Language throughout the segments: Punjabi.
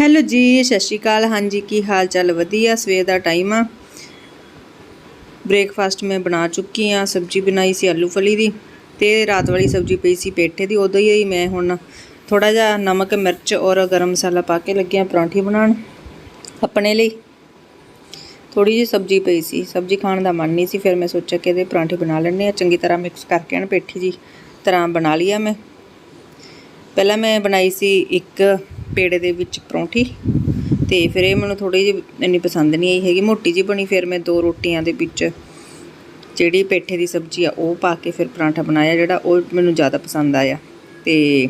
ਹੈਲੋ ਜੀ, ਸਤਿ ਸ਼੍ਰੀ ਅਕਾਲ। ਹਾਂਜੀ, ਕੀ ਹਾਲ ਚਾਲ? ਵਧੀਆ, ਸਵੇਰ ਦਾ ਟਾਈਮ ਆ। ਬ੍ਰੇਕਫਾਸਟ ਮੈਂ ਬਣਾ ਚੁੱਕੀ ਆ, ਸਬਜ਼ੀ ਬਣਾਈ ਸੀ ਆਲੂ ਫਲੀ ਦੀ ਤੇ ਰਾਤ ਵਾਲੀ ਸਬਜ਼ੀ ਪਈ ਸੀ ਪੇਠੇ ਦੀ, ਉਦੋਂ ਹੀ ਮੈਂ ਹੁਣ ਥੋੜਾ ਜਿਹਾ ਨਮਕ, ਮਿਰਚ ਔਰ ਗਰਮ ਮਸਾਲਾ ਪਾ ਕੇ ਲੱਗਿਆ ਪਰੌਂਠੀ ਬਣਾਉਣ ਆਪਣੇ ਲਈ। ਥੋੜੀ ਜਿਹੀ ਸਬਜ਼ੀ ਪਈ ਸੀ, ਸਬਜ਼ੀ ਖਾਣ ਦਾ ਮਨ ਨਹੀਂ ਸੀ, ਫਿਰ ਮੈਂ ਸੋਚਿਆ ਕਿ ਇਹਦੇ ਪਰਾਂਠੇ ਬਣਾ ਲੈਣੇ ਆ। ਚੰਗੀ ਤਰ੍ਹਾਂ ਮਿਕਸ ਕਰਕੇ ਨਾ ਪੇਠੀ ਜੀ ਤਰ੍ਹਾਂ ਬਣਾ ਲਿਆ ਮੈਂ। ਪਹਿਲਾਂ ਮੈਂ ਬਣਾਈ ਸੀ ਇੱਕ ਪੇੜੇ ਦੇ ਵਿੱਚ ਪਰੌਂਠੀ। ਤੇ ਫਿਰ ਇਹ ਮੈਨੂੰ ਥੋੜੀ ਜਿਹੀ ਇੰਨੀ ਪਸੰਦ ਨਹੀਂ ਆਈ ਹੈਗੀ। ਮੋਟੀ ਜੀ ਬਣੀ, ਫਿਰ ਮੈਂ ਦੋ ਰੋਟੀਆਂ ਦੇ ਵਿੱਚ ਜਿਹੜੀ ਪੇਠੇ ਦੀ ਸਬਜ਼ੀ ਆ, ਉਹ ਪਾ ਕੇ ਫਿਰ ਪਰਾਂਠਾ ਬਣਾਇਆ, ਜਿਹੜਾ ਉਹ ਮੈਨੂੰ ਜ਼ਿਆਦਾ ਪਸੰਦ ਆਇਆ। ਤੇ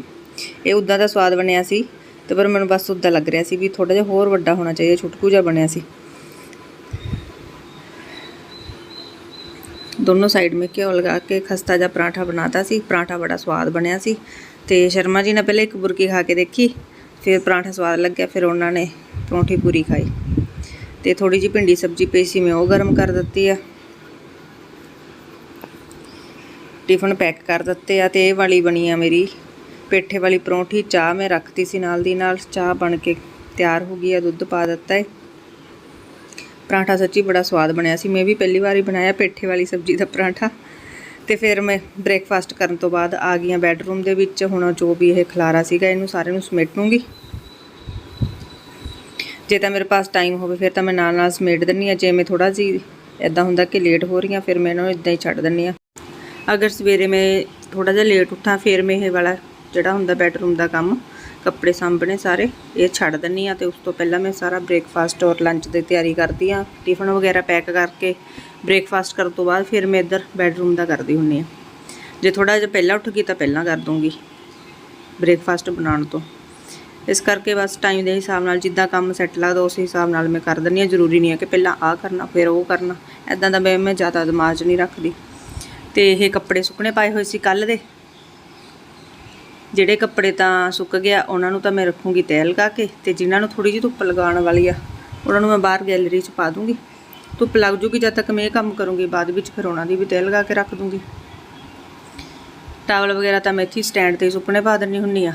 ਇਹ ਉਦਾਂ ਦਾ ਸਵਾਦ ਬਣਿਆ ਸੀ। ਤੇ ਪਰ ਮੈਨੂੰ ਬਸ ਉਦਾਂ ਲੱਗ ਰਿਹਾ ਸੀ ਵੀ ਥੋੜਾ ਜਿਹਾ ਹੋਰ ਵੱਡਾ ਹੋਣਾ ਚਾਹੀਦਾ, ਛੁਟਕੂ ਜਿਹਾ ਬਣਿਆ ਸੀ। ਦੋਨੋਂ ਸਾਈਡ में ਘਿਓ ਲਗਾ ਕੇ ਖਸਤਾ ਜਿਹਾ ਪਰਾਂਠਾ ਬਣਾਤਾ ਸੀ। ਪਰਾਂਠਾ ਬੜਾ ਸਵਾਦ ਬਣਿਆ ਸੀ। ਤੇ ਸ਼ਰਮਾ ਜੀ ਨੇ ਪਹਿਲੇ ਇੱਕ ਬੁਰਕੀ ਖਾ ਕੇ ਦੇਖੀ। ਫਿਰ ਪਰਾਂਠਾ ਸਵਾਦ ਲੱਗਿਆ, ਫਿਰ ਉਹਨਾਂ ਨੇ ਪਰੌਂਠੀ ਪੂਰੀ ਖਾਈ। ਤੇ ਥੋੜੀ ਜਿਹੀ ਭਿੰਡੀ ਸਬਜ਼ੀ ਪਈ ਸੀ, ਮੈਂ ਉਹ ਗਰਮ ਕਰ ਦਿੱਤੀ ਆ। ਟਿਫਨ ਪੈਕ ਕਰ ਦਿੱਤੇ ਆ ਤੇ ਇਹ ਵਾਲੀ ਬਣੀ ਆ ਮੇਰੀ ਪੇਠੇ ਵਾਲੀ ਪਰੌਂਠੀ। ਚਾਹ ਮੈਂ ਰੱਖਤੀ ਸੀ ਨਾਲ ਦੀ ਨਾਲ, ਚਾਹ ਬਣ ਕੇ ਤਿਆਰ ਹੋ ਗਈ ਆ, ਦੁੱਧ ਪਾ ਦਿੱਤਾ ਹੈ ਪਰਾਂਠਾ ਸੱਚੀ ਬੜਾ ਸਵਾਦ ਬਣਿਆ ਸੀ, ਮੈਂ ਵੀ ਪਹਿਲੀ ਵਾਰੀ ਬਣਾਇਆ ਪੇਠੇ ਵਾਲੀ ਸਬਜ਼ੀ ਦਾ ਪਰਾਂਠਾ। ਤੇ ਫਿਰ ਮੈਂ ਬ੍ਰੇਕਫਾਸਟ ਕਰਨ ਤੋਂ ਬਾਅਦ ਆ ਗਈਆਂ ਬੈੱਡਰੂਮ ਦੇ ਵਿੱਚ। ਹੁਣ ਜੋ ਵੀ ਇਹ ਖਲਾਰਾ ਸੀਗਾ ਇਹਨੂੰ ਸਾਰੇ ਨੂੰ ਸਮੇਟੂੰਗੀ। ਜੇ ਤਾਂ ਮੇਰੇ ਪਾਸ ਟਾਈਮ ਹੋਵੇ ਫਿਰ ਤਾਂ ਮੈਂ ਨਾਲ ਨਾਲ ਸਮੇਟ ਦਿੰਨੀ ਆ ਜੇ ਮੈਂ ਥੋੜਾ ਜੀ ਇਦਾਂ ਹੁੰਦਾ ਕਿ ਲੇਟ ਹੋ ਰਹੀ ਆ ਫਿਰ ਮੈਂ ਇਹਨੂੰ ਇਦਾਂ ਹੀ ਛੱਡ ਦਿੰਨੀ ਆ ਅਗਰ ਸਵੇਰੇ ਮੈਂ ਥੋੜਾ ਜਿਹਾ ਲੇਟ ਉੱਠਾਂ, ਫਿਰ ਮੈਂ ਇਹ ਵਾਲਾ ਜਿਹੜਾ ਹੁੰਦਾ ਬੈੱਡਰੂਮ ਦਾ ਕੰਮ ਕੱਪੜੇ ਸਾਂਭਣੇ ਸਾਰੇ, ਇਹ ਛੱਡ ਦਿੰਨੀ ਆ ਤੇ ਉਸ ਤੋਂ ਪਹਿਲਾਂ ਮੈਂ ਸਾਰਾ ਬ੍ਰੇਕਫਾਸਟ ਔਰ ਲੰਚ ਦੀ ਤਿਆਰੀ ਕਰਦੀ ਆ। ਟਿਫਨ ਵਗੈਰਾ ਪੈਕ ਕਰਕੇ ਬ੍ਰੇਕਫਾਸਟ ਕਰਨ ਤੋਂ ਬਾਅਦ ਫਿਰ ਮੈਂ ਇੱਧਰ ਬੈੱਡਰੂਮ ਦਾ ਕਰਦੀ ਹੁੰਨੀ ਆ। ਜੇ ਥੋੜਾ ਜਿਹਾ ਪਹਿਲਾਂ ਉੱਠ ਗਈ ਤਾਂ ਪਹਿਲਾਂ ਕਰ ਦੂੰਗੀ ਬ੍ਰੇਕਫਾਸਟ ਬਣਾਉਣ ਤੋਂ। ਇਸ ਕਰਕੇ ਬਸ ਟਾਈਮ ਦੇ ਹਿਸਾਬ ਨਾਲ ਜਿੱਦਾਂ ਕੰਮ ਸੈੱਟ ਲੱਗਦਾ ਉਸ ਹਿਸਾਬ ਨਾਲ ਮੈਂ ਕਰ ਦਿੰਦੀ ਆ। ਜ਼ਰੂਰੀ ਨਹੀਂ ਹੈ ਕਿ ਪਹਿਲਾਂ ਆਹ ਕਰਨਾ, ਫਿਰ ਉਹ ਕਰਨਾ। ਐਦਾਂ ਦਾ ਮੈਂ ਮੈਂ ਜ਼ਿਆਦਾ ਦਿਮਾਗ 'ਚ ਨਹੀਂ ਰੱਖਦੀ। ਤੇ ਇਹ ਕੱਪੜੇ ਸੁੱਕਣੇ ਪਾਏ ਹੋਏ ਸੀ ਕੱਲ ਦੇ। ਜਿਹੜੇ ਕੱਪੜੇ ਤਾਂ ਸੁੱਕ ਗਿਆ, ਉਹਨਾਂ ਨੂੰ ਤਾਂ ਮੈਂ ਰੱਖੂੰਗੀ ਤੈਅ ਲਗਾ ਕੇ ਤੇ ਜਿਨ੍ਹਾਂ ਨੂੰ ਥੋੜੀ ਜਿਹੀ ਧੁੱਪ ਲਗਾਉਣ ਵਾਲੀ ਆ, ਉਹਨਾਂ ਨੂੰ ਮੈਂ ਬਾਹਰ ਗੈਲਰੀ 'ਚ ਪਾ ਦੂੰਗੀ। ਧੁੱਪ ਲੱਗ ਜੂਗੀ ਜਦ ਤੱਕ ਮੈਂ ਇਹ ਕੰਮ ਕਰੂੰਗੀ, ਬਾਅਦ ਵਿੱਚ ਫਿਰ ਉਹਨਾਂ ਦੀ ਵੀ ਤੈਅ ਲਗਾ ਕੇ ਰੱਖ ਦੂੰਗੀ। ਟਾਵਲ ਵਗੈਰਾ ਤਾਂ ਮੈਂ ਇੱਥੇ ਸਟੈਂਡ ਤੇ ਸੁੱਕਣੇ ਪਾ ਦਿੰਨੀ ਹੁੰਨੀ ਆ।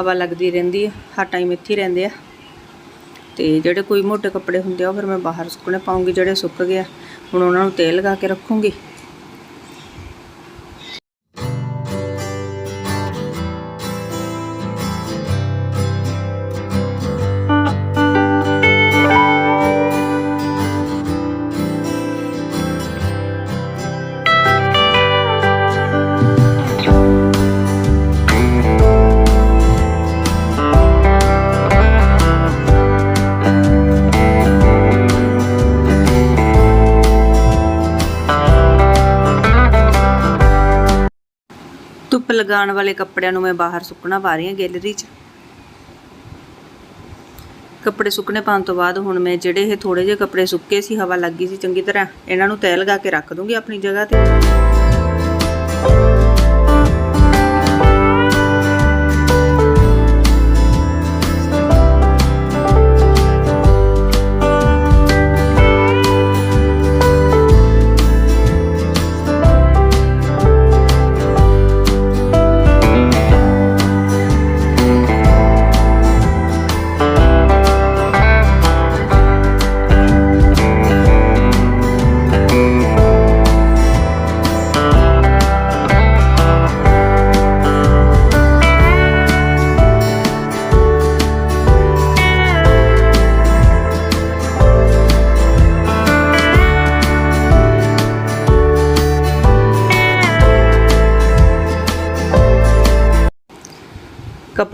ਹਵਾ ਲੱਗਦੀ ਰਹਿੰਦੀ ਆ, ਹਰ ਟਾਈਮ ਇੱਥੇ ਹੀ ਰਹਿੰਦੇ ਆ। ਤੇ ਜਿਹੜੇ ਕੋਈ ਮੋਟੇ ਕੱਪੜੇ ਹੁੰਦੇ ਆ, ਉਹ ਫਿਰ ਮੈਂ ਬਾਹਰ ਸੁੱਕਣੇ ਪਾਉਂਗੀ, ਜਿਹੜੇ ਸੁੱਕ ਗਿਆ, ਹੁਣ ਉਹਨਾਂ ਨੂੰ ਤੇਲ ਲਗਾ ਕੇ ਰੱਖੂੰਗੀ। ਲਗਾਉਣ ਵਾਲੇ ਕੱਪੜਿਆਂ ਨੂੰ ਮੈਂ ਬਾਹਰ ਸੁੱਕਣਾ ਪਾ ਰਹੀ ਹਾਂ ਗੈਲਰੀ 'ਚ। ਕੱਪੜੇ ਸੁੱਕਣੇ ਪਾਉਣ ਤੋਂ ਬਾਅਦ ਹੁਣ ਮੈਂ ਜਿਹੜੇ ਇਹ ਥੋੜੇ ਜਿਹੇ ਕੱਪੜੇ ਸੁੱਕੇ ਸੀ, ਹਵਾ ਲੱਗੀ ਸੀ ਚੰਗੀ ਤਰ੍ਹਾਂ, ਇਹਨਾਂ ਨੂੰ ਤੈਅ ਲਗਾ ਕੇ ਰੱਖ ਦੂੰਗੀ ਆਪਣੀ ਜਗ੍ਹਾ ਤੇ।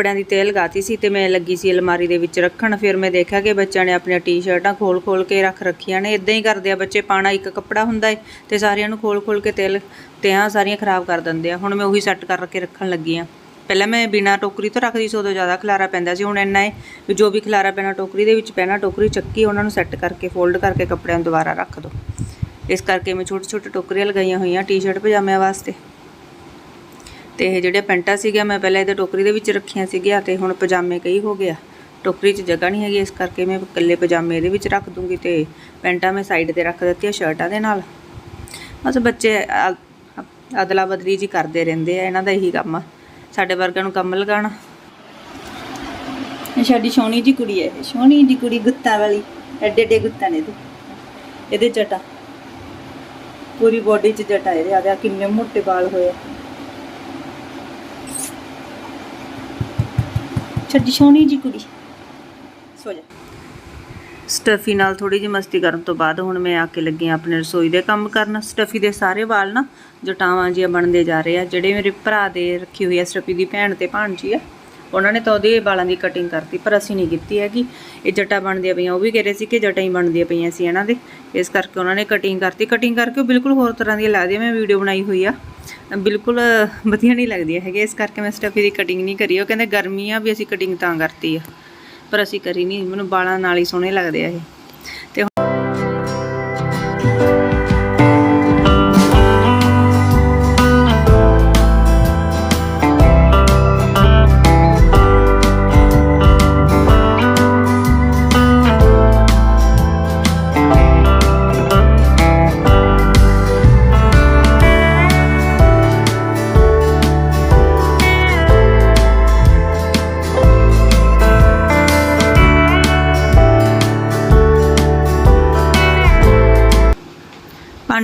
ਕੱਪੜਿਆਂ ਦੀ ਤੇਲ ਲਗਾਤੀ ਸੀ ਤੇ ਮੈਂ ਲੱਗੀ ਸੀ ਅਲਮਾਰੀ ਦੇ ਵਿੱਚ ਰੱਖਣ। ਫਿਰ ਮੈਂ ਦੇਖਿਆ ਕਿ ਬੱਚਿਆਂ ਨੇ ਆਪਣੀਆਂ ਟੀ-ਸ਼ਰਟਾਂ ਖੋਲ-ਖੋਲ ਕੇ ਰੱਖ ਰੱਖੀਆਂ ਨੇ। ਇਦਾਂ ਹੀ ਕਰਦੇ ਆ ਬੱਚੇ, ਪਾਣਾ ਇੱਕ ਕੱਪੜਾ ਹੁੰਦਾ ਏ ਤੇ ਸਾਰਿਆਂ ਨੂੰ ਖੋਲ-ਖੋਲ ਕੇ ਤੇਲ ਤੇ ਸਾਰੀਆਂ ਖਰਾਬ ਕਰ ਦਿੰਦੇ ਆ। ਹੁਣ ਮੈਂ ਉਹੀ ਸੈੱਟ ਕਰਕੇ ਰੱਖਣ ਲੱਗੀ ਆ। ਪਹਿਲਾਂ ਮੈਂ ਬਿਨਾ ਟੋਕਰੀ ਤੋਂ ਰੱਖਦੀ ਸੀ, ਉਦੋਂ ਜ਼ਿਆਦਾ ਖਲਾਰਾ ਪੈਂਦਾ ਸੀ। ਹੁਣ ਇੰਨਾ ਹੈ ਵੀ ਜੋ ਵੀ ਖਲਾਰਾ ਪੈਣਾ ਟੋਕਰੀ ਦੇ ਵਿੱਚ ਪੈਣਾ, ਟੋਕਰੀ ਚੱਕੀ ਉਹਨਾਂ ਨੂੰ ਸੈੱਟ ਕਰਕੇ, ਫੋਲਡ ਕਰਕੇ ਕੱਪੜਿਆਂ ਨੂੰ ਦੁਬਾਰਾ ਰੱਖ ਦੋ। ਇਸ ਕਰਕੇ ਮੈਂ ਛੋਟੇ ਛੋਟੇ ਟੋਕਰੀਆਂ ਲਗਾਈਆਂ ਹੋਈਆਂ ਟੀ-ਸ਼ਰਟ, ਪਜਾਮਿਆਂ ਵਾਸਤੇ। ਤੇ ਇਹ ਜਿਹੜੇ ਪੈਂਟਾਂ ਸੀਗੀਆਂ, ਮੈਂ ਪਹਿਲਾਂ ਇਹਦੇ ਟੋਕਰੀ ਦੇ ਵਿੱਚ ਰੱਖੀਆਂ ਸੀਗੀਆਂ ਤੇ ਹੁਣ ਪਜਾਮੇ ਕਈ ਹੋ ਗਿਆ ਟੋਕਰੀ 'ਚ ਜਗ੍ਹਾ ਨਹੀਂ ਹੈਗੀ, ਇਸ ਕਰਕੇ ਮੈਂ ਇਕੱਲੇ ਪਜਾਮੇ ਇਹਦੇ ਵਿੱਚ ਰੱਖ ਦੂੰਗੀ ਤੇ ਪੈਂਟਾਂ ਮੈਂ ਸਾਈਡ ਤੇ ਰੱਖ ਦਿੱਤੀਆਂ ਸ਼ਰਟਾਂ ਦੇ ਨਾਲ। ਬਸ ਬੱਚੇ ਅਦਲਾ ਬਦਲੀ ਜੀ ਕਰਦੇ ਰਹਿੰਦੇ ਆ, ਇਹਨਾਂ ਦਾ ਇਹੀ ਕੰਮ ਆ, ਸਾਡੇ ਵਰਗਿਆਂ ਨੂੰ ਕੰਮ ਲਗਾਉਣਾ। ਸਾਡੀ ਸੋਹਣੀ ਜੀ ਕੁੜੀ ਹੈ ਇਹ ਸੋਹਣੀ ਜੀ ਕੁੜੀ ਗੁੱਤਾਂ ਵਾਲੀ, ਐਡੇ ਐਡੇ ਗੁੱਤਾਂ ਨੇ ਇਹਦੇ। ਇਹਦੇ ਜਟਾ, ਪੂਰੀ ਬੋਡੀ 'ਚ ਜਟਾ ਇਹਦੇ ਆ ਗਿਆ ਕਿੰਨੇ ਮੋਟੇ ਵਾਲ ਹੋਏ ਆ ਸੋਹਣੀ ਜੀ ਕੁੜੀ। ਸੋ ਜਾ। ਸਟਫੀ ਨਾਲ ਥੋੜੀ ਜਿਹੀ ਮਸਤੀ ਕਰਨ ਤੋਂ ਬਾਅਦ ਹੁਣ ਮੈਂ ਆ ਕੇ ਲੱਗੀ ਆਂ ਆਪਣੇ ਰਸੋਈ ਦੇ ਕੰਮ ਕਰਨ। ਸਟਫੀ ਦੇ ਸਾਰੇ ਵਾਲ ਨਾ ਜਟਾਵਾਂ ਜਿਹੀਆਂ ਬਣਦੇ ਜਾ ਰਹੇ ਆ, ਜਿਹੜੇ ਮੇਰੇ ਭਰਾ ਦੇ ਰੱਖੀ ਹੋਈ ਆ, ਸਟਫੀ ਦੀ ਭੈਣ ਤੇ ਭਾਣਜੀ ਆ। ਉਹਨਾਂ ਨੇ ਤਾਂ ਉਹਦੇ ਵਾਲਾਂ ਦੀ ਕਟਿੰਗ ਕਰਤੀ, ਪਰ ਅਸੀਂ ਨਹੀਂ ਕੀਤੀ ਹੈਗੀ। ਇਹ ਜਟਾ ਬਣਦੀਆਂ ਪਈਆਂ, ਉਹ ਵੀ ਕਹਿ ਰਹੇ ਸੀ ਕਿ ਜਟਾਂ ਹੀ ਬਣਦੀਆਂ ਪਈਆਂ ਸੀ ਇਹਨਾਂ ਦੇ। ਇਸ ਕਰਕੇ ਉਹਨਾਂ ਨੇ ਕਟਿੰਗ ਕਰਤੀ। ਕਟਿੰਗ ਕਰਕੇ ਉਹ ਬਿਲਕੁਲ ਹੋਰ ਤਰ੍ਹਾਂ ਦੀ ਲੱਗਦੀ ਮੈਂ ਵੀਡੀਓ ਬਣਾਈ ਹੋਈ ਆ। ਬਿਲਕੁਲ ਵਧੀਆ ਨਹੀਂ ਲੱਗਦੀ ਹੈਗੀ ਇਸ ਕਰਕੇ ਮੈਂ ਸਟਫੀ ਦੀ ਕਟਿੰਗ ਨਹੀਂ ਕਰੀ। ਉਹ ਕਹਿੰਦੇ ਗਰਮੀ ਆ ਵੀ ਅਸੀਂ ਕਟਿੰਗ ਤਾਂ ਕਰਤੀ ਆ, ਪਰ ਅਸੀਂ ਕਰੀ ਨਹੀਂ। ਮੈਨੂੰ ਬਾਲਾਂ ਨਾਲ ਹੀ ਸੋਹਣੇ ਲੱਗਦੇ ਆ ਇਹ। ਤੇ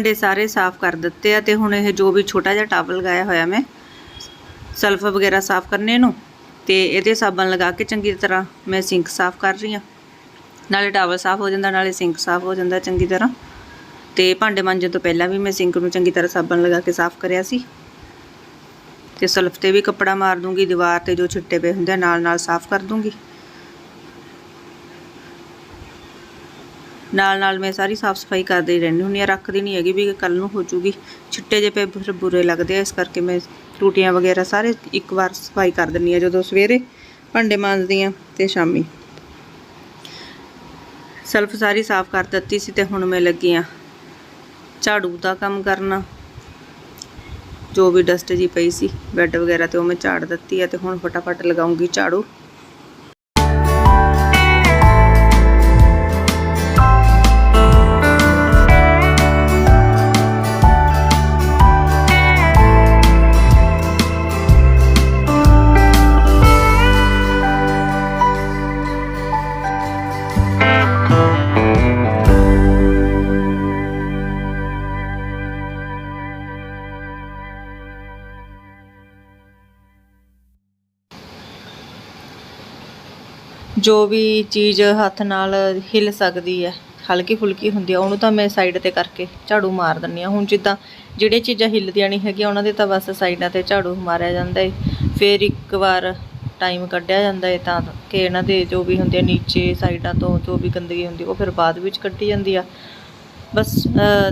ਭਾਂਡੇ ਸਾਰੇ ਸਾਫ਼ ਕਰ ਦਿੱਤੇ ਆ ਤੇ ਹੁਣ ਇਹ ਜੋ ਵੀ ਛੋਟਾ ਜਿਹਾ ਟਾਵਲ ਲਗਾਇਆ ਹੋਇਆ ਮੈਂ, ਸਲਫ ਵਗੈਰਾ ਸਾਫ਼ ਕਰਨੇ ਨੂੰ ਤੇ ਇਹਦੇ ਸਾਬਣ ਲਗਾ ਕੇ ਚੰਗੀ ਤਰ੍ਹਾਂ ਮੈਂ ਸਿੰਕ ਸਾਫ਼ ਕਰ ਰਹੀ ਹਾਂ। ਨਾਲੇ ਟਾਵਲ ਸਾਫ਼ ਹੋ ਜਾਂਦਾ, ਨਾਲੇ ਸਿੰਕ ਸਾਫ਼ ਹੋ ਜਾਂਦਾ ਚੰਗੀ ਤਰ੍ਹਾਂ। ਤੇ ਭਾਂਡੇ ਮਾਂਜਣ ਤੋਂ ਪਹਿਲਾਂ ਵੀ ਮੈਂ ਸਿੰਕ ਨੂੰ ਚੰਗੀ ਤਰ੍ਹਾਂ ਸਾਬਣ ਲਗਾ ਕੇ ਸਾਫ਼ ਕਰਿਆ ਸੀ। ਤੇ ਸਲਫ ਤੇ ਵੀ ਕੱਪੜਾ ਮਾਰ ਦੂੰਗੀ, ਦੀਵਾਰ ਤੇ ਜੋ ਛਿੱਟੇ ਪਏ ਹੁੰਦੇ ਆ ਨਾਲ ਨਾਲ ਸਾਫ਼ ਕਰ ਦੂੰਗੀ। ਨਾਲ ਨਾਲ ਮੈਂ ਸਾਰੀ ਸਾਫ਼ ਸਫ਼ਾਈ ਕਰਦੀ ਰਹਿੰਦੀ ਹੁੰਦੀ ਆ ਰੱਖਦੀ ਨਹੀਂ ਹੈਗੀ ਵੀ ਕੱਲ ਨੂੰ ਹੋ ਜੂਗੀ ਛਿੱਟੇ ਜੇ ਪਏ ਫਿਰ ਬੁਰੇ ਲੱਗਦੇ ਆ। ਇਸ ਕਰਕੇ ਮੈਂ ਟੂਟੀਆਂ ਵਗੈਰਾ ਸਾਰੇ ਇੱਕ ਵਾਰ ਸਫ਼ਾਈ ਕਰ ਦਿੰਦੀ ਆ ਜਦੋਂ ਸਵੇਰੇ ਭਾਂਡੇ ਮਾਂਜਦੀ ਆ ਤੇ ਸ਼ਾਮੀ। ਸਲਫ ਸਾਰੀ ਸਾਫ਼ ਕਰ ਦਿੱਤੀ ਸੀ ਤੇ ਹੁਣ ਮੈਂ ਲੱਗੀ ਆ ਝਾੜੂ ਦਾ ਕੰਮ ਕਰਨਾ। ਜੋ ਵੀ ਡਸਟ ਜੀ ਪਈ ਸੀ ਬੈੱਡ ਵਗੈਰਾ ਤੇ ਉਹ ਮੈਂ ਝਾੜ ਦਿੱਤੀ ਆ ਤੇ ਹੁਣ ਫਟਾਫਟ ਲਗਾਉਂਗੀ ਝਾੜੂ। ਜੋ ਵੀ ਚੀਜ਼ ਹੱਥ ਨਾਲ ਹਿੱਲ ਸਕਦੀ ਹੈ, ਹਲਕੀ ਫੁਲਕੀ ਹੁੰਦੀ ਆ ਉਹਨੂੰ ਤਾਂ ਮੈਂ ਸਾਈਡ ਤੇ ਕਰਕੇ ਝਾੜੂ ਮਾਰ ਦਿੰਦੀ ਆ ਹੁਣ ਜਿੱਦਾਂ ਜਿਹੜੀਆਂ ਚੀਜ਼ਾਂ ਹਿੱਲਦੀਆਂ ਨਹੀਂ ਹੈਗੀਆਂ, ਉਹਨਾਂ ਦੇ ਤਾਂ ਬਸ ਸਾਈਡਾਂ ਤੇ ਝਾੜੂ ਮਾਰਿਆ ਜਾਂਦਾ ਏ। ਫਿਰ ਇੱਕ ਵਾਰ ਟਾਈਮ ਕੱਢਿਆ ਜਾਂਦਾ ਏ ਤਾਂ ਕਿ ਇਹਨਾਂ ਦੇ ਜੋ ਵੀ ਹੁੰਦੇ ਆ ਨੀਚੇ ਸਾਈਡਾਂ ਤੋਂ ਜੋ ਵੀ ਗੰਦਗੀ ਹੁੰਦੀ, ਉਹ ਫਿਰ ਬਾਅਦ ਵਿੱਚ ਕੱਢੀ ਜਾਂਦੀ ਆ। ਬਸ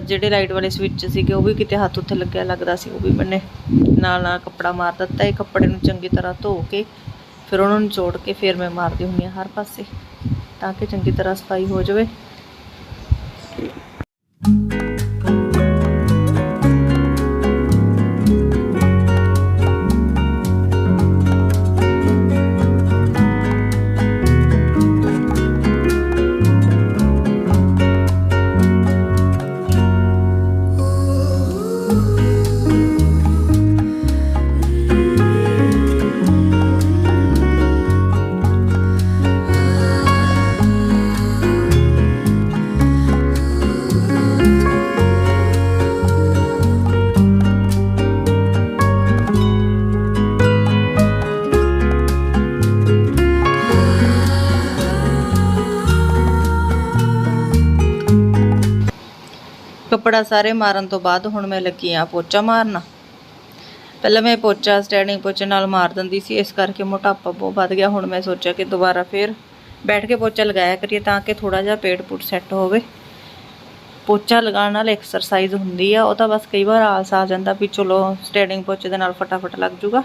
ਜਿਹੜੇ ਲਾਈਟ ਵਾਲੇ ਸਵਿੱਚ ਸੀਗੇ, ਉਹ ਵੀ ਕਿਤੇ ਹੱਥ ਉੱਥੇ ਲੱਗਿਆ ਲੱਗਦਾ ਸੀ, ਉਹ ਵੀ ਮੈਨੇ ਨਾਲ ਨਾਲ ਕੱਪੜਾ ਮਾਰ ਦਿੱਤਾ ਇਹ ਕੱਪੜੇ ਨੂੰ ਚੰਗੀ ਤਰ੍ਹਾਂ ਧੋ ਕੇ ਫਿਰ ਉਹਨਾਂ ਨੂੰ ਜੋੜ ਕੇ ਫਿਰ ਮੈਂ ਮਾਰਦੀ ਹੁੰਦੀ ਹਾਂ ਹਰ ਪਾਸੇ, ਤਾਂ ਕਿ ਚੰਗੀ ਤਰ੍ਹਾਂ ਸਫ਼ਾਈ ਹੋ ਜਾਵੇ। ਕੱਪੜਾ ਸਾਰੇ ਮਾਰਨ ਤੋਂ ਬਾਅਦ ਹੁਣ ਮੈਂ ਲੱਗੀ ਆ ਪੋਚਾ ਮਾਰਨਾ। ਪਹਿਲਾਂ ਮੈਂ ਪੋਚਾ ਸਟੈਂਡਿੰਗ ਪੋਚੇ ਨਾਲ ਮਾਰ ਦਿੰਦੀ ਸੀ, ਇਸ ਕਰਕੇ ਮੋਟਾਪਾ ਬਹੁਤ ਵੱਧ ਗਿਆ। ਹੁਣ ਮੈਂ ਸੋਚਿਆ ਕਿ ਦੁਬਾਰਾ ਫੇਰ ਬੈਠ ਕੇ ਪੋਚਾ ਲਗਾਇਆ ਕਰੀਏ ਤਾਂ ਕਿ ਥੋੜਾ ਜਿਹਾ ਪੇਟ ਪੂਟ ਸੈੱਟ ਹੋਵੇ। ਪੋਚਾ ਲਗਾਉਣ ਨਾਲ ਐਕਸਰਸਾਈਜ਼ ਹੁੰਦੀ ਆ, ਉਹ ਤਾਂ ਬਸ ਕਈ ਵਾਰ ਆਲਸ ਆ ਜਾਂਦਾ ਵੀ ਚਲੋ ਸਟੈਂਡਿੰਗ ਪੋਚੇ ਦੇ ਨਾਲ ਫਟਾਫਟ ਲੱਗ ਜੂਗਾ।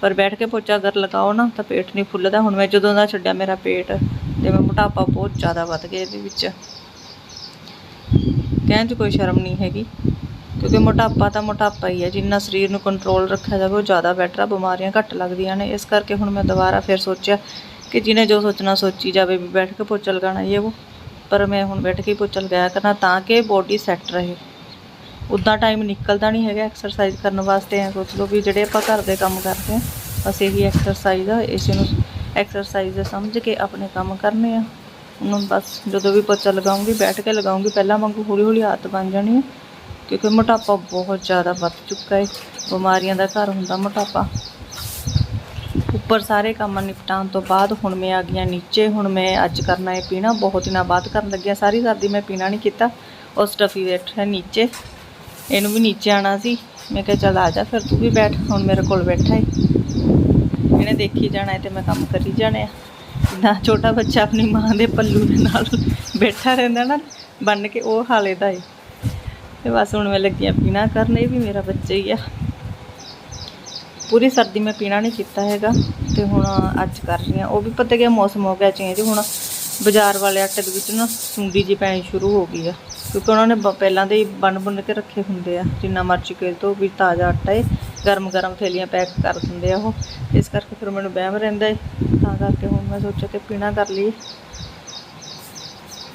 ਪਰ ਬੈਠ ਕੇ ਪੋਚਾ ਅਗਰ ਲਗਾਓ ਨਾ ਤਾਂ ਪੇਟ ਨਹੀਂ ਫੁੱਲਦਾ। ਹੁਣ ਮੈਂ ਜਦੋਂ ਦਾ ਛੱਡਿਆ ਮੇਰਾ ਪੇਟ ਤੇ ਮੈਂ ਮੋਟਾਪਾ ਬਹੁਤ ਜ਼ਿਆਦਾ ਵੱਧ ਗਿਆ ਇਹਦੇ ਵਿੱਚ। ਕਹਿਣ 'ਚ ਕੋਈ ਸ਼ਰਮ ਨਹੀਂ ਹੈਗੀ। ਕਿਉਂਕਿ ਮੋਟਾਪਾ ਤਾਂ ਮੋਟਾਪਾ ਹੀ ਹੈ। ਜਿੰਨਾ ਸਰੀਰ ਨੂੰ ਕੰਟਰੋਲ ਰੱਖਿਆ ਜਾਵੇ, ਉਹ ਜ਼ਿਆਦਾ ਬੈਟਰ ਆ। ਬਿਮਾਰੀਆਂ ਘੱਟ ਲੱਗਦੀਆਂ ਨੇ। ਇਸ ਕਰਕੇ ਹੁਣ ਮੈਂ ਦੁਬਾਰਾ ਫਿਰ ਸੋਚਿਆ ਕਿ ਜਿਹਨੇ ਜੋ ਸੋਚਣਾ ਸੋਚੀ ਜਾਵੇ ਵੀ ਬੈਠ ਕੇ ਪੋਚਾ ਲਗਾਉਣਾ ਇਹ ਉਹ। ਪਰ ਮੈਂ ਹੁਣ ਬੈਠ ਕੇ ਹੀ ਪੋਚਾ ਲਗਾਇਆ ਕਰਨਾ ਤਾਂ ਕਿ ਬੋਡੀ ਸੈੱਟ ਰਹੇ। ਉੱਦਾਂ ਟਾਈਮ ਨਿਕਲਦਾ ਨਹੀਂ ਹੈਗਾ ਐਕਸਰਸਾਈਜ਼ ਕਰਨ ਵਾਸਤੇ। ਐ ਸੋਚ ਲਓ ਵੀ ਜਿਹੜੇ ਆਪਾਂ ਘਰ ਦੇ ਕੰਮ ਕਰਦੇ ਆ ਬਸ ਇਹੀ ਐਕਸਰਸਾਈਜ਼ ਆ ਇਸੇ ਨੂੰ ਐਕਸਰਸਾਈਜ਼ ਸਮਝ ਕੇ ਆਪਣੇ ਕੰਮ ਕਰਨੇ ਆ। ਹੁਣ ਬਸ ਜਦੋਂ ਵੀ ਪੋਚਾ ਲਗਾਉਂਗੀ, ਬੈਠ ਕੇ ਲਗਾਉਂਗੀ। ਪਹਿਲਾਂ ਵਾਂਗੂ ਹੌਲੀ ਹੌਲੀ ਆਦਤ ਬਣ ਜਾਣੀ ਹੈ, ਕਿਉਂਕਿ ਮੋਟਾਪਾ ਬਹੁਤ ਜ਼ਿਆਦਾ ਵੱਧ ਚੁੱਕਾ ਹੈ। ਬਿਮਾਰੀਆਂ ਦਾ ਘਰ ਹੁੰਦਾ ਮੋਟਾਪਾ। ਉੱਪਰ ਸਾਰੇ ਕੰਮ ਨਿਪਟਾਉਣ ਤੋਂ ਬਾਅਦ ਹੁਣ ਮੈਂ ਆ ਗਈਆਂ ਨੀਚੇ। ਹੁਣ ਮੈਂ ਅੱਜ ਕਰਨਾ ਹੈ ਪੀਣਾ। ਬਹੁਤ ਦਿਨਾਂ ਬਾਅਦ ਕਰਨ ਲੱਗਿਆ। ਸਾਰੀ ਸਰਦੀ ਮੈਂ ਪੀਣਾ ਨਹੀਂ ਕੀਤਾ। ਉਹ ਸਟਫੀ ਬੈਠਾ ਨੀਚੇ। ਇਹਨੂੰ ਵੀ ਨੀਚੇ ਆਣਾ ਸੀ। ਮੈਂ ਕਿਹਾ, ਚੱਲ ਆ ਜਾ ਫਿਰ, ਤੂੰ ਵੀ ਬੈਠ। ਹੁਣ ਮੇਰੇ ਕੋਲ ਬੈਠਾ ਹੈ ਇਹਨੇ ਦੇਖੀ ਜਾਣਾ ਹੈ ਤੇ ਮੈਂ ਕੰਮ ਕਰੀ ਜਾਣਾ ਆ ਛੋਟਾ ਬੱਚਾ ਆਪਣੀ ਮਾਂ ਦੇ ਪੱਲੂ ਦੇ ਨਾਲ ਬੈਠਾ ਰਹਿੰਦਾ ਨਾ, ਬੰਨ ਕੇ ਉਹ ਹਾਲੇ ਦਾ ਏ। ਤੇ ਬਸ ਹੁਣ ਮੈਂ ਲੱਗੀ ਆ ਪੀਣਾ ਕਰਨ, ਇਹ ਵੀ ਮੇਰਾ ਬੱਚਾ ਹੀ ਆ। ਪੂਰੀ ਸਰਦੀ ਮੈਂ ਪੀਣਾ ਨਹੀਂ ਕੀਤਾ ਹੈਗਾ, ਤੇ ਹੁਣ ਅੱਜ ਕਰ ਰਹੀ ਹਾਂ ਉਹ ਵੀ ਪਤਾ ਗਿਆ ਮੌਸਮ ਹੋ ਗਿਆ ਚੇਂਜ ਹੁਣ ਬਾਜ਼ਾਰ ਵਾਲੇ ਆਟੇ ਦੇ ਵਿੱਚ ਨਾ ਸੁੰਡੀ ਜੀ ਪੈਣੀ ਸ਼ੁਰੂ ਹੋ ਗਈ ਆ। ਕਿਉਂਕਿ ਉਹਨਾਂ ਨੇ ਬ- ਪਹਿਲਾਂ ਦੇ ਹੀ ਬੰਨ ਬੁੰਨ ਕੇ ਰੱਖੇ ਹੁੰਦੇ ਆ, ਜਿੰਨਾ ਮਰਜ਼ੀ ਕੇ ਤੋਂ ਵੀ ਤਾਜ਼ਾ ਆਟਾ ਏ। ਗਰਮ ਗਰਮ ਥੈਲੀਆਂ ਪੈਕ ਕਰ ਦਿੰਦੇ ਆ ਉਹ। ਇਸ ਕਰਕੇ ਫਿਰ ਮੈਨੂੰ ਵਹਿਮ ਰਹਿੰਦਾ ਹੈ ਤਾਂ ਕਰਕੇ ਹੁਣ ਮੈਂ ਸੋਚਿਆ ਕਿ ਪੀਣਾ ਕਰ ਲਈ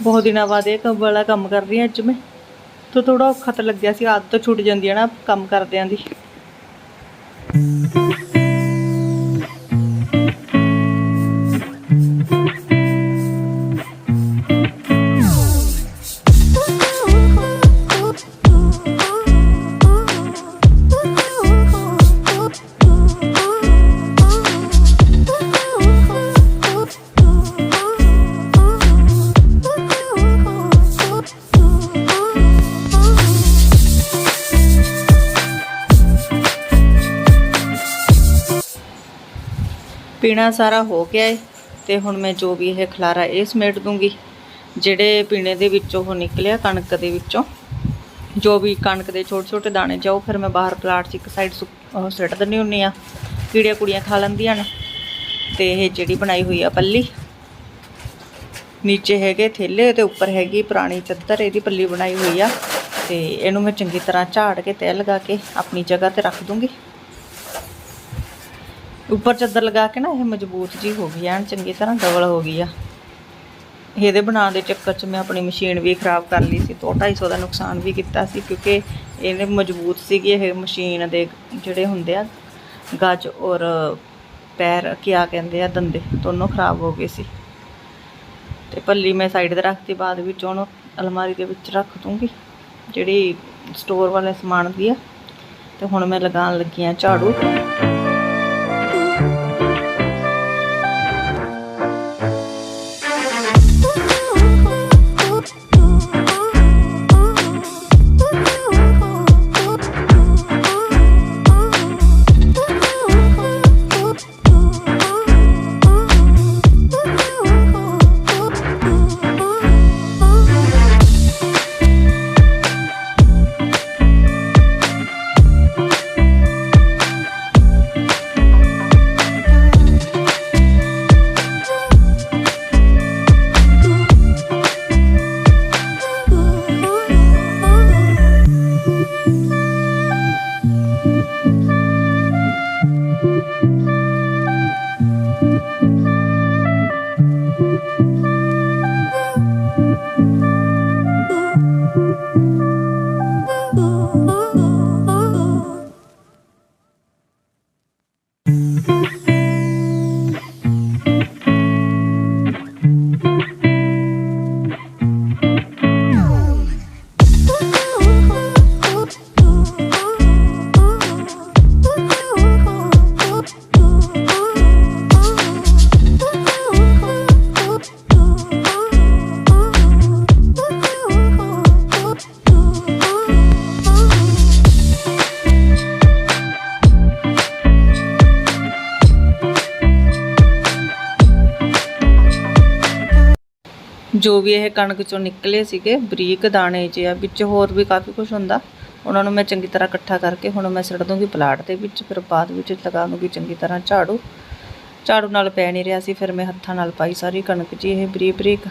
ਬਹੁਤ ਦਿਨਾਂ ਬਾਅਦ ਇਹ ਕੰਮ ਵਾਲਾ ਕੰਮ ਕਰ ਰਹੀ ਹਾਂ ਅੱਜ ਮੈਂ। ਤਾਂ ਥੋੜਾ ਔਖਾ ਤਾਂ ਲੱਗਿਆ ਸੀ, ਆਦਤ ਛੁੱਟ ਜਾਂਦੀ ਹੈ ਨਾ ਕੰਮ ਕਰਦਿਆਂ ਦੀ। ਪੀਣਾ ਸਾਰਾ ਹੋ ਗਿਆ ਏ, ਤੇ ਹੁਣ ਮੈਂ ਜੋ ਵੀ ਇਹ ਖਲਾਰਾ ਇਹ ਸਮੇਟ ਦੂੰਗੀ, ਜਿਹੜੇ ਪੀਣੇ ਦੇ ਵਿੱਚੋਂ ਉਹ ਨਿਕਲਿਆ ਕਣਕ ਦੇ ਵਿੱਚੋਂ। ਜੋ ਵੀ ਕਣਕ ਦੇ ਛੋਟੇ ਛੋਟੇ ਦਾਣੇ ਜਾਓ, ਫਿਰ ਮੈਂ ਬਾਹਰ ਪਲਾਟ 'ਚ ਇੱਕ ਸਾਈਡ ਉਹ ਸਿੱਟ ਦਿੰਦੀ ਹੁੰਨੀ ਆ ਕੀੜੀਆਂ ਕੁੜੀਆਂ ਖਾ ਲੈਂਦੀਆਂ ਨੇ। ਤੇ ਇਹ ਜਿਹੜੀ ਬਣਾਈ ਹੋਈ ਆ ਪੱਲੀ, ਨੀਚੇ ਹੈਗੇ ਥੇਲੇ, ਤੇ ਉੱਪਰ ਹੈਗੀ ਪੁਰਾਣੀ ਚੱਦਰ, ਇਹਦੀ ਪੱਲੀ ਬਣਾਈ ਹੋਈ ਆ। ਤੇ ਇਹਨੂੰ ਮੈਂ ਚੰਗੀ ਤਰ੍ਹਾਂ ਝਾੜ ਕੇ ਤੈਅ ਲਗਾ ਕੇ ਆਪਣੀ ਜਗ੍ਹਾ ਤੇ ਰੱਖ ਦੂੰਗੀ। ਉੱਪਰ ਚੱਦਰ ਲਗਾ ਕੇ ਨਾ ਇਹ ਮਜ਼ਬੂਤ ਜੀ ਹੋ ਗਈ, ਐਨ ਚੰਗੀ ਤਰ੍ਹਾਂ ਡਬਲ ਹੋ ਗਈ ਆ। ਇਹਦੇ ਬਣਾਉਣ ਦੇ ਚੱਕਰ 'ਚ ਮੈਂ ਆਪਣੀ ਮਸ਼ੀਨ ਵੀ ਖਰਾਬ ਕਰ ਲਈ ਸੀ ਤੋਂ 250 ਦਾ ਨੁਕਸਾਨ ਵੀ ਕੀਤਾ ਸੀ, ਕਿਉਂਕਿ ਇਹਨੇ ਮਜ਼ਬੂਤ ਸੀਗੀ ਇਹ ਮਸ਼ੀਨ ਦੇ ਜਿਹੜੇ ਹੁੰਦੇ ਆ, ਗੱਜ ਔਰ ਪੈਰ ਕਿਆ ਕਹਿੰਦੇ ਆ, ਦੰਦੇ, ਦੋਨੋਂ ਖਰਾਬ ਹੋ ਗਏ ਸੀ। ਤੇ ਪੱਲੀ ਮੈਂ ਸਾਈਡ ਤੇ ਰੱਖਤੀ, ਬਾਅਦ ਵਿੱਚ ਉਹਨੂੰ ਅਲਮਾਰੀ ਦੇ ਵਿੱਚ ਰੱਖ ਦੂੰਗੀ, ਜਿਹੜੀ ਸਟੋਰ ਵਾਲੇ ਸਮਾਨ ਦੀ ਆ, ਤੇ ਹੁਣ ਮੈਂ ਲਗਾਉਣ ਲੱਗੀ ਆ ਝਾੜੂ। ਜੋ ਵੀ ਇਹ ਕਣਕ ਚੋਂ ਨਿਕਲੇ ਸੀਗੇ, ਬਰੀਕ ਦਾਣੇ ਜਿਹੇ ਆ, ਵਿੱਚ ਹੋਰ ਵੀ ਕਾਫੀ ਕੁਝ ਹੁੰਦਾ। ਉਹਨਾਂ ਨੂੰ ਮੈਂ ਚੰਗੀ ਤਰ੍ਹਾਂ ਇਕੱਠਾ ਕਰਕੇ ਹੁਣ ਮੈਂ ਸਿੱਟ ਦੂੰਗੀ ਪਲਾਟ ਦੇ ਵਿੱਚ, ਫਿਰ ਬਾਅਦ ਵਿੱਚ ਲਗਾ ਦੂੰਗੀ ਚੰਗੀ ਤਰ੍ਹਾਂ ਝਾੜੂ। ਝਾੜੂ ਨਾਲ ਪੈ ਨਹੀਂ ਰਿਹਾ ਸੀ, ਫਿਰ ਮੈਂ ਹੱਥਾਂ ਨਾਲ ਪਾਈ ਸਾਰੀ ਕਣਕ ਜੀ, ਇਹ ਬਰੀਕ ਬਰੀਕ।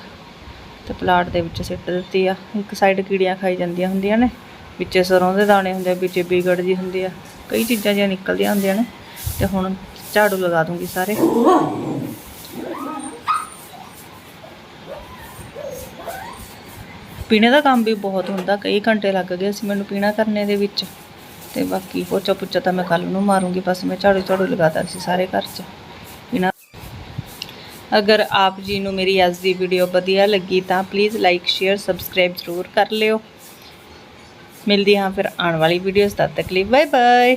ਤੇ ਪਲਾਟ ਦੇ ਵਿੱਚ ਸਿੱਟ ਦਿੱਤੀ ਆ। ਇੱਕ ਸਾਈਡ ਕੀੜੀਆਂ ਖਾਈ ਜਾਂਦੀਆਂ ਹੁੰਦੀਆਂ ਨੇ, ਵਿੱਚ ਸਰੋਂ ਦੇ ਦਾਣੇ ਹੁੰਦੇ ਆ, ਵਿੱਚੇ ਬੀਗੜ ਜੀ ਹੁੰਦੀ ਆ। ਕਈ ਚੀਜ਼ਾਂ ਜਿਹੀਆਂ ਨਿਕਲਦੀਆਂ ਹੁੰਦੀਆਂ ਨੇ, ਤੇ ਹੁਣ ਝਾੜੂ ਲਗਾ ਦੂੰਗੀ ਸਾਰੇ। ਪੀਣੇ ਦਾ ਕੰਮ ਵੀ ਬਹੁਤ ਹੁੰਦਾ, ਕਈ ਘੰਟੇ ਲੱਗ ਗਏ ਸੀ ਮੈਨੂੰ ਪੀਣਾ ਕਰਨੇ ਦੇ ਵਿੱਚ। ਤੇ ਬਾਕੀ ਪੋਚਾ ਪੁੱਚਾ ਤਾਂ ਮੈਂ ਕੱਲ ਨੂੰ ਮਾਰੂੰਗੀ, ਬਸ ਮੈਂ ਝਾੜੂ ਝਾੜੂ ਲਗਾਤਾ ਸੀ ਸਾਰੇ ਘਰ 'ਚ। ਪੀਣਾ ਅਗਰ ਆਪ ਜੀ ਨੂੰ ਮੇਰੀ ਅੱਜ ਦੀ ਵੀਡੀਓ ਵਧੀਆ ਲੱਗੀ ਤਾਂ ਪਲੀਜ਼ ਲਾਈਕ ਸ਼ੇਅਰ ਸਬਸਕ੍ਰਾਈਬ ਜ਼ਰੂਰ ਕਰ ਲਿਓ। ਮਿਲਦੀ ਹਾਂ ਫਿਰ ਆਉਣ ਵਾਲੀ ਵੀਡੀਓਜ਼ ਤਦ ਤੱਕ ਲਈ ਬਾਏ ਬਾਏ